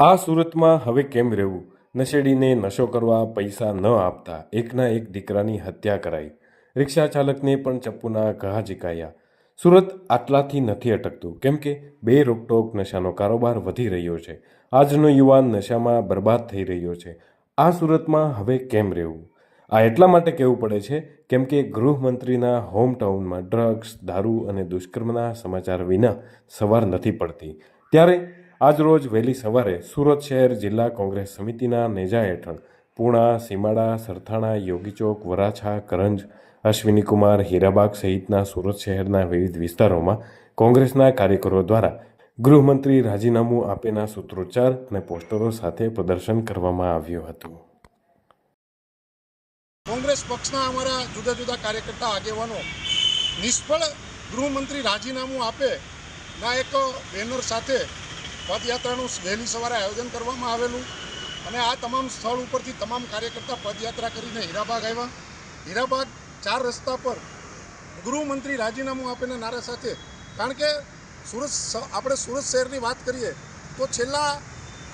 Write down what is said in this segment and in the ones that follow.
આ સુરતમાં હવે કેમ રહેવું? નશેડીને નશો કરવા પૈસા ન આપતા એકના એક દીકરાની હત્યા કરાઈ. રિક્ષા ચાલકને પણ ચપ્પુના ઘા ઝીકાયા સુરત આટલાથી નથી અટકતું, કેમ કે બે રોકટોક નશાનો કારોબાર વધી રહ્યો છે. આજનો યુવાન નશામાં બરબાદ થઈ રહ્યો છે. આ સુરતમાં હવે કેમ રહેવું? આ એટલા માટે કહેવું પડે છે, કેમ કે ગૃહમંત્રીના હોમટાઉનમાં ડ્રગ્સ, દારૂ અને દુષ્કર્મના સમાચાર વિના સવાર નથી પડતી. ત્યારે આજરોજ વહેલી સવારે સુરત શહેર જિલ્લા કોંગ્રેસ સમિતિના નેજા હેઠળ પૂણા, સીમાડા, સરથાણા, યોગીચોક, વરાછા, કરંજ, અશ્વિનીકુમાર, હીરાબાગ સહિતના સુરત શહેરના વિવિધ વિસ્તારોમાં કોંગ્રેસના કાર્યકરો દ્વારા ગૃહમંત્રી રાજીનામું આપેના સૂત્રોચ્ચાર અને પોસ્ટરો સાથે પ્રદર્શન કરવામાં આવ્યું હતું. કોંગ્રેસ પક્ષના અમારા જુદા જુદા કાર્યકર્તા આગેવાનો નિષ્ફળ ગૃહમંત્રી રાજીનામું આપે ના એક બેનર સાથે પદયાત્રાનું વહેલી સવારે આયોજન કરવામાં આવેલું અને આ તમામ સ્થળ ઉપરથી તમામ કાર્યકર્તા પદયાત્રા કરીને હીરાબાગ આવ્યા. હીરાબાગ ચાર રસ્તા પર ગૃહમંત્રી રાજીનામું આપીને નારા સાથે, કારણ કે સુરત આપણે સુરત શહેરની વાત કરીએ, તો છેલ્લા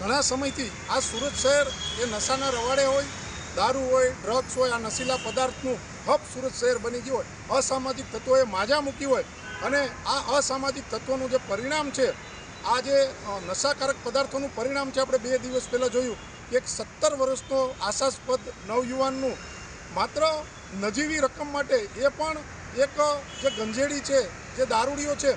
ઘણા સમયથી આ સુરત શહેર એ નશાના રવાડે હોય, દારૂ હોય ડ્રગ્સ હોય, આ નશીલા પદાર્થનું હબ સુરત શહેર બની ગયું હોય. અસામાજિક તત્વોએ માજા મૂકી હોય અને આ અસામાજિક તત્વોનું જે પરિણામ છે આ જે નશાકારક પદાર્થોનું પરિણામ છે, આપણે બે દિવસ પહેલાં જોયું. કે એક સત્તર વર્ષનો આશાસ્પદ નવયુવાનનું માત્ર નજીવી રકમ માટે એ પણ એક, જે ગંજેડી છે, જે દારૂડીઓ છે,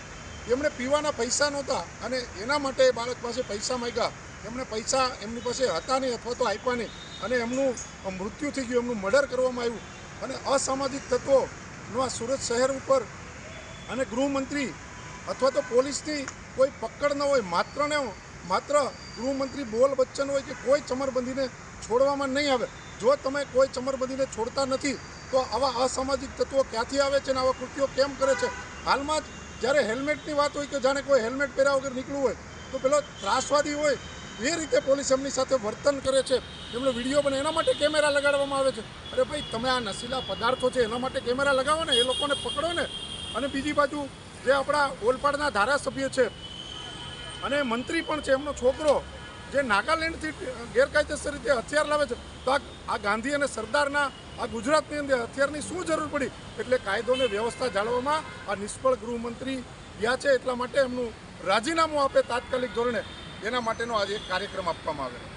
એમણે પીવાના પૈસા નહોતા અને એના માટે બાળક પાસે પૈસા માંગ્યા. એમણે પૈસા એમની પાસે હતા નહીં અથવા તો આપ્યા નહીં અને એમનું મૃત્યુ થઈ ગયું, એમનું મર્ડર કરવામાં આવ્યું. અને અસામાજિક તત્વોનો આ સુરત શહેર ઉપર અને ગૃહમંત્રી અથવા તો પોલીસની કોઈ પકડ ન હોય, માત્ર ને માત્ર ગૃહમંત્રી બોલ બચ્ચન હોય કે કોઈ ચમરબંધીને છોડવામાં નહીં આવે. જો તમે કોઈ ચમરબંધીને છોડતા નથી, તો આવા અસામાજિક તત્વો ક્યાંથી આવે છે અને આવા કૃત્યો કેમ કરે છે? હાલમાં જ જ્યારે હેલ્મેટની વાત હોય કે જાણે કોઈ હેલ્મેટ પહેર્યા વગર નીકળવું હોય, તો પેલો ત્રાસવાદી હોય, એ રીતે પોલીસ એમની સાથે વર્તન કરે છે. એમનો વીડિયો બને, એના માટે કેમેરા લગાડવામાં આવે છે. અરે ભાઈ, તમે આ નશીલા પદાર્થો છે, એના માટે કેમેરા લગાવો ને, એ લોકોને પકડો ને. અને બીજી બાજુ જે આપણા ઓલપાડના ધારાસભ્ય છે. અને મંત્રી પણ છે, એમનો છોકરો જે નાગાલેન્ડથી ગેરકાયદેસર રીતે હથિયાર લાવે છે. તો આ ગાંધી અને સરદારના, આ ગુજરાતની અંદર હથિયારની શું જરૂર પડી? એટલે કાયદો અને વ્યવસ્થા જાળવવામાં આ નિષ્ફળ ગૃહમંત્રી ગયા છે એટલા માટે એમનું રાજીનામું આપે તાત્કાલિક ધોરણે. એના માટેનો આજે એક કાર્યક્રમ આપવામાં આવેલો.